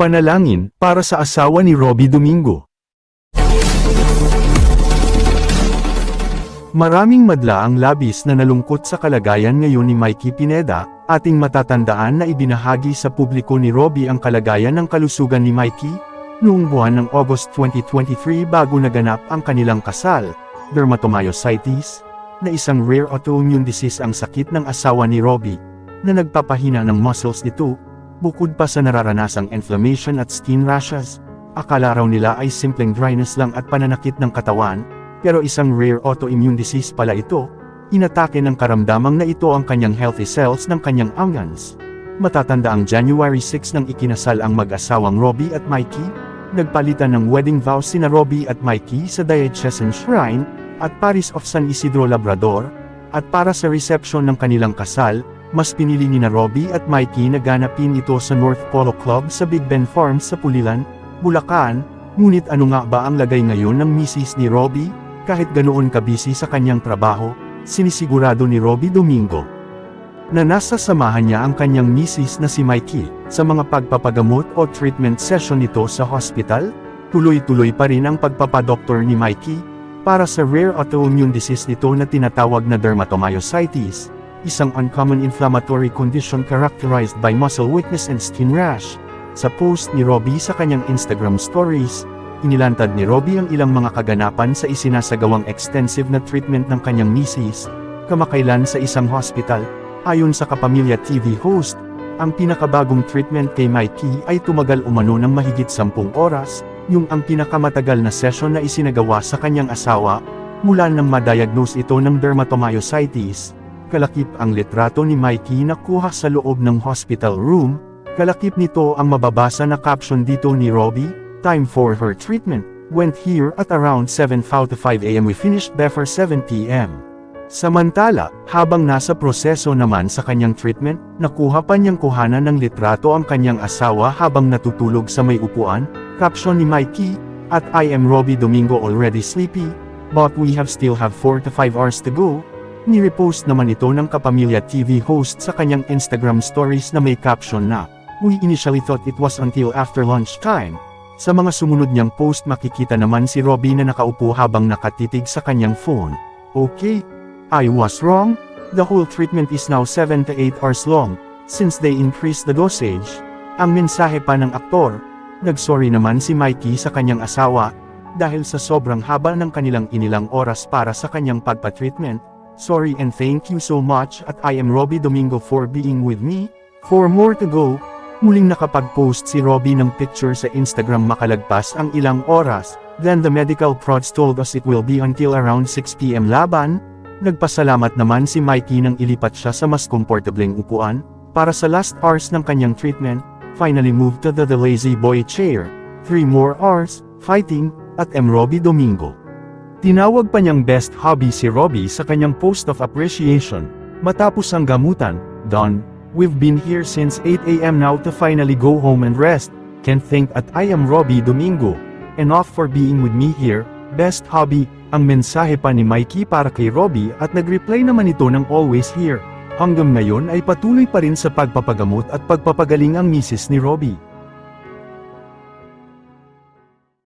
Panalangin para sa asawa ni Robbie Domingo. Maraming madla ang labis na nalungkot sa kalagayan ngayon ni Mikey Pineda, ating matatandaan na ibinahagi sa publiko ni Robbie ang kalagayan ng kalusugan ni Mikey, noong buwan ng August 2023 bago naganap ang kanilang kasal, dermatomyositis, na isang rare autoimmune disease ang sakit ng asawa ni Robbie, na nagpapahina ng muscles nito, bukod pa sa nararanasang inflammation at skin rashes, akala raw nila ay simpleng dryness lang at pananakit ng katawan, pero isang rare autoimmune disease pala ito, inatake ng karamdamang na ito ang kanyang healthy cells ng kanyang organs. Matatanda ang January 6 nang ikinasal ang mag-asawang Robbie at Mikey, nagpalitan ng wedding vows sina Robbie at Mikey sa Diocesan Shrine, at Paris of San Isidro Labrador, at para sa reception ng kanilang kasal, mas pinili ni na Robbie at Mikey na ganapin ito sa North Polo Club sa Big Ben Farms sa Pulilan, Bulacan, ngunit ano nga ba ang lagay ngayon ng misis ni Robbie? Kahit ganoon kabisi sa kanyang trabaho, sinisigurado ni Robbie Domingo na nasa samahan niya ang kanyang misis na si Mikey sa mga pagpapagamot o treatment session nito sa hospital, tuloy-tuloy pa rin ang pagpapadoktor ni Mikey para sa rare autoimmune disease nito na tinatawag na dermatomyositis, isang uncommon inflammatory condition characterized by muscle weakness and skin rash. Sa post ni Robbie sa kanyang Instagram stories, inilantad ni Robbie ang ilang mga kaganapan sa isinasagawang extensive na treatment ng kanyang misis, kamakailan sa isang hospital. Ayon sa Kapamilya TV host, ang pinakabagong treatment kay Mikey ay tumagal umano ng mahigit 10 oras, yung ang pinakamatagal na session na isinagawa sa kanyang asawa, mula nang madiagnose ito ng dermatomyositis. Kalakip ang litrato ni Mikey na kuha sa loob ng hospital room, kalakip nito ang mababasa na caption dito ni Robbie, Time for her treatment, went here at around 7.45 am we finished before 7 pm. Samantala, habang nasa proseso naman sa kanyang treatment, nakuha pa niyang kuhanan ng litrato ang kanyang asawa habang natutulog sa may upuan, caption ni Mikey, at I am Robbie Domingo already sleepy, but we have still have 4 to 5 hours to go. Nirepost naman ito ng Kapamilya TV host sa kanyang Instagram stories na may caption na, We initially thought it was until after lunchtime. Sa mga sumunod niyang post makikita naman si Robbie na nakaupo habang nakatitig sa kanyang phone. Okay, I was wrong, the whole treatment is now 7 to 8 hours long, since they increased the dosage. Ang mensahe pa ng aktor, nagsorry naman si Mikey sa kanyang asawa, dahil sa sobrang haba ng kanilang inilang oras para sa kanyang pagpa-treatment, sorry and thank you so much at I am Robbie Domingo for being with me, for more to go, muling nakapag-post si Robbie ng picture sa Instagram makalagpas ang ilang oras, then the medical prods told us it will be until around 6pm laban, Nagpasalamat naman si Mikey nang ilipat siya sa mas komportableng upuan, para sa last hours ng kanyang treatment, finally moved to the, the lazy boy chair. Three more hours, fighting, at M. Robbie Domingo. Tinawag pa niyang best hobby si Robbie sa kanyang post of appreciation. Matapos ang gamutan, Don, we've been here since 8am now to finally go home and rest. Can thank at I am Robbie Domingo. Enough for being with me here, best hobby, ang mensahe pa ni Mikey para kay Robbie at nag-reply naman ito ng always here. Hanggang ngayon ay patuloy pa rin sa pagpapagamot at pagpapagaling ang misis ni Robbie.